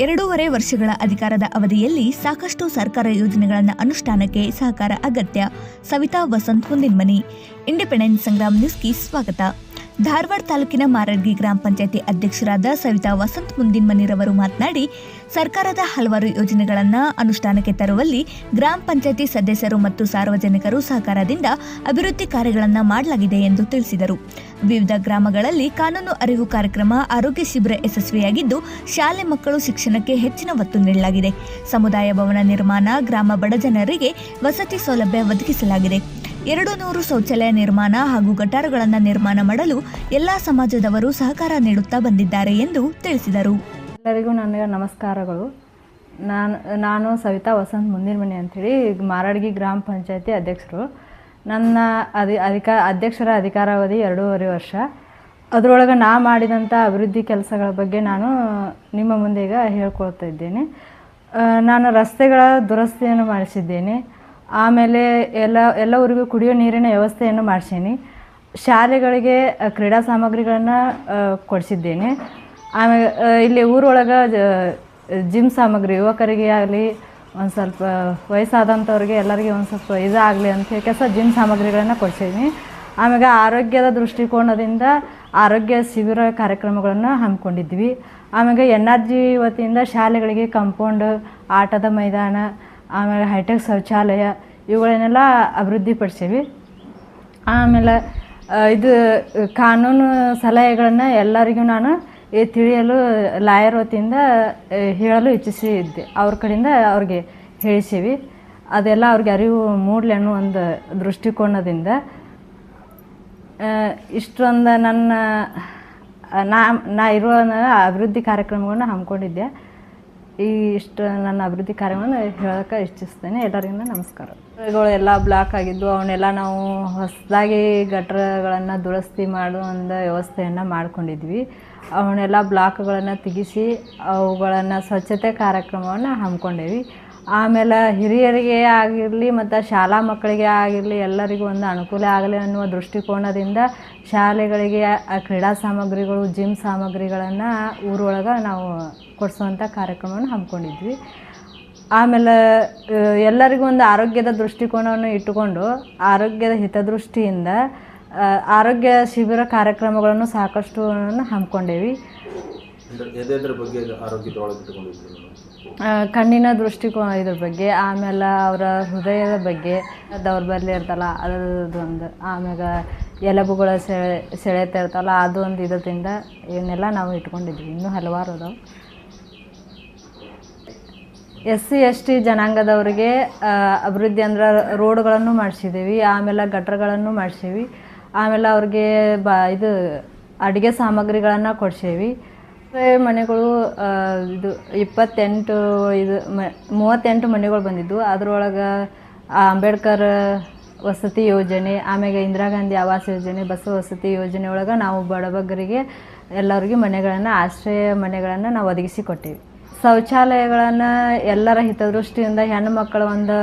ಎರಡೂವರೆ ವರ್ಷಗಳ ಅಧಿಕಾರದ ಅವಧಿಯಲ್ಲಿ ಸಾಕಷ್ಟು ಸರ್ಕಾರ ಯೋಜನೆಗಳನ್ನು ಅನುಷ್ಠಾನಕ್ಕೆ ಸಹಕಾರ ಅಗತ್ಯ. ಸವಿತಾ ವಸಂತ್ ಹುಂದಿನ್ಮನಿ ಇಂಡಿಪೆಂಡೆನ್ಸ್ ಸಂಗ್ರಾಮ್ ನ್ಯೂಸ್ಗೆ ಸ್ವಾಗತ. ಧಾರವಾಡ ತಾಲೂಕಿನ ಮಾರಡ್ಗಿ ಗ್ರಾಮ ಪಂಚಾಯತಿ ಅಧ್ಯಕ್ಷರಾದ ಸವಿತಾ ವಸಂತ್ ಮುಂದಿನ್ಮನಿರವರು ಮಾತನಾಡಿ, ಸರ್ಕಾರದ ಹಲವಾರು ಯೋಜನೆಗಳನ್ನು ಅನುಷ್ಠಾನಕ್ಕೆ ತರುವಲ್ಲಿ ಗ್ರಾಮ ಪಂಚಾಯತಿ ಸದಸ್ಯರು ಮತ್ತು ಸಾರ್ವಜನಿಕರು ಸಹಕಾರದಿಂದ ಅಭಿವೃದ್ಧಿ ಕಾರ್ಯಗಳನ್ನು ಮಾಡಲಾಗಿದೆ ಎಂದು ತಿಳಿಸಿದರು. ವಿವಿಧ ಗ್ರಾಮಗಳಲ್ಲಿ ಕಾನೂನು ಅರಿವು ಕಾರ್ಯಕ್ರಮ, ಆರೋಗ್ಯ ಶಿಬಿರ ಯಶಸ್ವಿಯಾಗಿದ್ದು, ಶಾಲೆ ಮಕ್ಕಳು ಶಿಕ್ಷಣಕ್ಕೆ ಹೆಚ್ಚಿನ ಒತ್ತು ನೀಡಲಾಗಿದೆ. ಸಮುದಾಯ ಭವನ ನಿರ್ಮಾಣ, ಗ್ರಾಮ ಬಡ ಜನರಿಗೆ ವಸತಿ ಸೌಲಭ್ಯ ಒದಗಿಸಲಾಗಿದೆ. ಎರಡು ನೂರು ಶೌಚಾಲಯ ನಿರ್ಮಾಣ ಹಾಗೂ ಗಟಾರಗಳನ್ನು ನಿರ್ಮಾಣ ಮಾಡಲು ಎಲ್ಲಾ ಸಮಾಜದವರು ಸಹಕಾರ ನೀಡುತ್ತಾ ಬಂದಿದ್ದಾರೆ ಎಂದು ತಿಳಿಸಿದರು. ಎಲ್ಲರಿಗೂ ನನಗೆ ನಮಸ್ಕಾರಗಳು. ನಾನು ನಾನು ಸವಿತಾ ವಸಂತ್ ಮುಂದಿನ ಮನೆ ಅಂಥೇಳಿ ಮಾರಾಡಗಿ ಗ್ರಾಮ ಪಂಚಾಯತಿ ಅಧ್ಯಕ್ಷರು. ನನ್ನ ಅಧಿ, ಅಧಿಕ, ಅಧ್ಯಕ್ಷರ ಅಧಿಕಾರಾವಧಿ ಎರಡೂವರೆ ವರ್ಷ. ಅದರೊಳಗೆ ನಾ ಮಾಡಿದಂಥ ಅಭಿವೃದ್ಧಿ ಕೆಲಸಗಳ ಬಗ್ಗೆ ನಾನು ನಿಮ್ಮ ಮುಂದೆ ಈಗ ಹೇಳ್ಕೊಳ್ತಾ ಇದ್ದೇನೆ. ನಾನು ರಸ್ತೆಗಳ ದುರಸ್ತಿಯನ್ನು ಮಾಡಿಸಿದ್ದೇನೆ. ಆಮೇಲೆ ಎಲ್ಲ ಎಲ್ಲ ಊರಿಗೂ ಕುಡಿಯೋ ನೀರಿನ ವ್ಯವಸ್ಥೆಯನ್ನು ಮಾಡಿಸೀನಿ. ಶಾಲೆಗಳಿಗೆ ಕ್ರೀಡಾ ಸಾಮಗ್ರಿಗಳನ್ನು ಕೊಡಿಸಿದ್ದೇನೆ. ಆಮೇಲೆ ಇಲ್ಲಿ ಊರೊಳಗೆ ಜಿಮ್ ಸಾಮಗ್ರಿ, ಯುವಕರಿಗೆ ಆಗಲಿ, ಒಂದು ಸ್ವಲ್ಪ ವಯಸ್ಸಾದಂಥವ್ರಿಗೆ ಎಲ್ಲರಿಗೆ ಒಂದು ಸ್ವಲ್ಪ ಇದಾಗಲಿ ಅಂತ ಹೇಳಿ ಕೆಲಸ ಜಿಮ್ ಸಾಮಗ್ರಿಗಳನ್ನು ಕೊಡ್ಸೀನಿ. ಆಮೇಲೆ ಆರೋಗ್ಯದ ದೃಷ್ಟಿಕೋನದಿಂದ ಆರೋಗ್ಯ ಶಿಬಿರ ಕಾರ್ಯಕ್ರಮಗಳನ್ನು ಹಮ್ಮಿಕೊಂಡಿದ್ವಿ. ಆಮೇಲೆ ಎನ್ ಆರ್ ಜಿ ವತಿಯಿಂದ ಶಾಲೆಗಳಿಗೆ ಕಾಂಪೌಂಡ್, ಆಟದ ಮೈದಾನ ಆಮೇಲೆ ಹೈಟೆಕ್ ಶೌಚಾಲಯ ಇವುಗಳನ್ನೆಲ್ಲ ಅಭಿವೃದ್ಧಿಪಡಿಸೀವಿ. ಆಮೇಲೆ ಇದು ಕಾನೂನು ಸಲಹೆಗಳನ್ನು ಎಲ್ಲರಿಗೂ ನಾನು ಈ ತಿಳಿಯಲು, ಲಾಯರ್ ವತಿಯಿಂದ ಹೇಳಲು ಇಚ್ಛಿಸಿದ್ದೆ. ಅವ್ರ ಕಡೆಯಿಂದ ಅವ್ರಿಗೆ ಹೇಳಿಸೀವಿ. ಅದೆಲ್ಲ ಅವ್ರಿಗೆ ಅರಿವು ಮೂಡಲಿ ಅನ್ನೋ ಒಂದು ದೃಷ್ಟಿಕೋನದಿಂದ. ಇಷ್ಟೊಂದು ನನ್ನ ನಾ ನಾ ಇರುವ ಅಭಿವೃದ್ಧಿ ಕಾರ್ಯಕ್ರಮಗಳನ್ನ ಹಮ್ಮಿಕೊಂಡಿದ್ದೆ. ಈ ಇಷ್ಟು ನನ್ನ ಅಭಿವೃದ್ಧಿ ಕಾರ್ಯವನ್ನು ಹೇಳೋಕೆ ಇಚ್ಛಿಸ್ತೇನೆ. ಎಲ್ಲರಿಗೂ ನಮಸ್ಕಾರ. ಗಳು ಎಲ್ಲ ಬ್ಲಾಕ್ ಆಗಿದ್ದು ಅವನ್ನೆಲ್ಲ ನಾವು ಹೊಸದಾಗಿ ಗಟ್ರಗಳನ್ನು ದುರಸ್ತಿ ಮಾಡೋ ಒಂದು ವ್ಯವಸ್ಥೆಯನ್ನು ಮಾಡ್ಕೊಂಡಿದ್ವಿ. ಅವನ್ನೆಲ್ಲ ಬ್ಲಾಕ್ಗಳನ್ನು ತೆಗೆಸಿ ಅವುಗಳನ್ನು ಸ್ವಚ್ಛತೆ ಕಾರ್ಯಕ್ರಮವನ್ನು ಹಮ್ಮಿಕೊಂಡೇವಿ. ಆಮೇಲೆ ಹಿರಿಯರಿಗೆ ಆಗಿರಲಿ ಮತ್ತು ಶಾಲಾ ಮಕ್ಕಳಿಗೆ ಆಗಿರಲಿ ಎಲ್ಲರಿಗೂ ಒಂದು ಅನುಕೂಲ ಆಗಲಿ ಅನ್ನುವ ದೃಷ್ಟಿಕೋನದಿಂದ ಶಾಲೆಗಳಿಗೆ ಆ ಕ್ರೀಡಾ ಸಾಮಗ್ರಿಗಳು ಜಿಮ್ ಸಾಮಗ್ರಿಗಳನ್ನು ಊರೊಳಗೆ ನಾವು ಕೊಡಿಸುವಂಥ ಕಾರ್ಯಕ್ರಮವನ್ನು ಹಮ್ಮಿಕೊಂಡಿದ್ವಿ. ಆಮೇಲೆ ಎಲ್ಲರಿಗೂ ಒಂದು ಆರೋಗ್ಯದ ದೃಷ್ಟಿಕೋನವನ್ನು ಇಟ್ಟುಕೊಂಡು ಆರೋಗ್ಯದ ಹಿತದೃಷ್ಟಿಯಿಂದ ಆರೋಗ್ಯ ಶಿಬಿರ ಕಾರ್ಯಕ್ರಮಗಳನ್ನು ಸಾಕಷ್ಟು ಹಮ್ಮಿಕೊಂಡೇವಿ. ಬಗ್ಗೆ ಕಣ್ಣಿನ ದೃಷ್ಟಿಕೋನ ಇದ್ರ ಬಗ್ಗೆ ಆಮೇಲೆ ಅವರ ಹೃದಯದ ಬಗ್ಗೆ, ದೌರ್ಬಲ್ಯ ಇರ್ತಲ್ಲ ಅದೊಂದು ಆಮ್ಯಾಗ ಎಲಬುಗಳ ಸೆಳೆ ಸೆಳೆತ ಇರ್ತಲ್ಲ, ಅದೊಂದು ಇದರಿಂದ ಇವನ್ನೆಲ್ಲ ನಾವು ಇಟ್ಕೊಂಡಿದ್ವಿ, ಇನ್ನೂ ಹಲವಾರು ಅದಾವೆ. ಎಸ್ ಸಿ ಎಸ್ ಟಿ ಜನಾಂಗದವರಿಗೆ ಅಭಿವೃದ್ಧಿ ಅಂದ್ರೆ ರೋಡ್ಗಳನ್ನು ಮಾಡಿಸಿದ್ದೀವಿ ಆಮೇಲೆ ಗಟ್ರಗಳನ್ನು ಮಾಡಿಸೀವಿ ಆಮೇಲೆ ಅವ್ರಿಗೆ ಬ, ಇದು ಅಡುಗೆ ಸಾಮಗ್ರಿಗಳನ್ನು ಕೊಡ್ಸೇವಿ. ಮನೆಗಳು ಇದು ಇಪ್ಪತ್ತೆಂಟು ಇದು ಮ, ಮೂವತ್ತೆಂಟು ಮನೆಗಳು ಬಂದಿದ್ದು. ಅದರೊಳಗೆ ಅಂಬೇಡ್ಕರ್ ವಸತಿ ಯೋಜನೆ ಆಮೇಲೆ ಇಂದಿರಾ ಗಾಂಧಿ ಆವಾಸ್ ಯೋಜನೆ ಬಸ್ ವಸತಿ ಯೋಜನೆ ಒಳಗೆ ನಾವು ಬಡಬಗ್ಗರಿಗೆ ಎಲ್ಲರಿಗೂ ಮನೆಗಳನ್ನು, ಆಶ್ರಯ ಮನೆಗಳನ್ನು ನಾವು ಒದಗಿಸಿ ಕೊಟ್ಟೀವಿ. ಶೌಚಾಲಯಗಳನ್ನು ಎಲ್ಲರ ಹಿತದೃಷ್ಟಿಯಿಂದ, ಹೆಣ್ಣು ಮಕ್ಕಳ ಒಂದು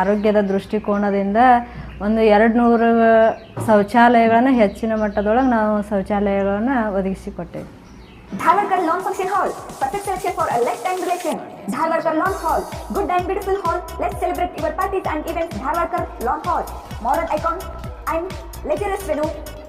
ಆರೋಗ್ಯದ ದೃಷ್ಟಿಕೋನದಿಂದ ಒಂದು ಎರಡು ನೂರು ಶೌಚಾಲಯಗಳನ್ನು ಹೆಚ್ಚಿನ ಮಟ್ಟದೊಳಗೆ ನಾವು ಶೌಚಾಲಯಗಳನ್ನು ಒದಗಿಸಿ Dharwad launch function hall perfect selection for a late time relation Dharwad launch hall good and beautiful hall let's celebrate your parties and events Dharwad long hall modern icon and luxurious venue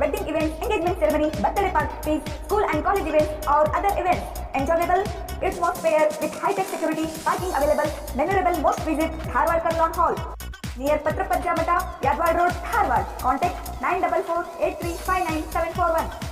wedding event engagement ceremony birthday party school and college event और other event enjoyable it's most fair with high tech security parking available memorable most visit Dharwad long hall near पत्र पद्रा मटा Yadwad road Dharwad contact nine double four eight three five nine seven four one